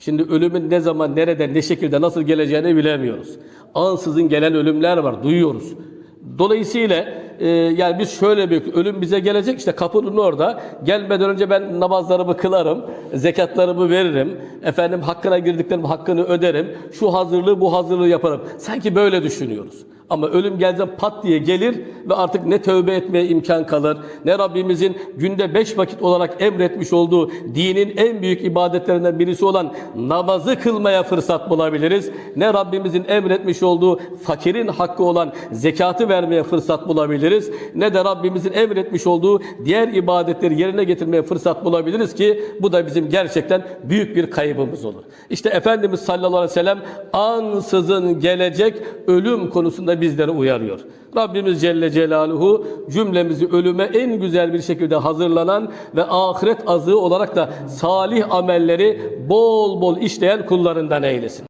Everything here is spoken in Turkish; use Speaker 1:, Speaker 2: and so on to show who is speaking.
Speaker 1: Şimdi ölümün ne zaman, nerede, ne şekilde, nasıl geleceğini bilemiyoruz. Ansızın gelen ölümler var, duyuyoruz. Dolayısıyla e, yani biz şöyle bir ölüm bize gelecek işte kapının orada gelmeden önce ben namazlarımı kılarım, zekatlarımı veririm, efendim hakkına girdiklerim hakkını öderim, şu hazırlığı bu hazırlığı yaparım. Sanki böyle düşünüyoruz. Ama ölüm geldiğinde pat diye gelir ve artık ne tövbe etmeye imkan kalır, ne Rabbimizin günde beş vakit olarak emretmiş olduğu dinin en büyük ibadetlerinden birisi olan namazı kılmaya fırsat bulabiliriz. Ne Rabbimizin emretmiş olduğu fakirin hakkı olan zekatı vermeye fırsat bulabiliriz. Ne de Rabbimizin emretmiş olduğu diğer ibadetleri yerine getirmeye fırsat bulabiliriz ki bu da bizim gerçekten büyük bir kaybımız olur. İşte Efendimiz sallallahu aleyhi ve sellem ansızın gelecek ölüm konusunda bizleri uyarıyor. Rabbimiz Celle Celaluhu cümlemizi ölüme en güzel bir şekilde hazırlanan ve ahiret azığı olarak da salih amelleri bol bol işleyen kullarından eylesin.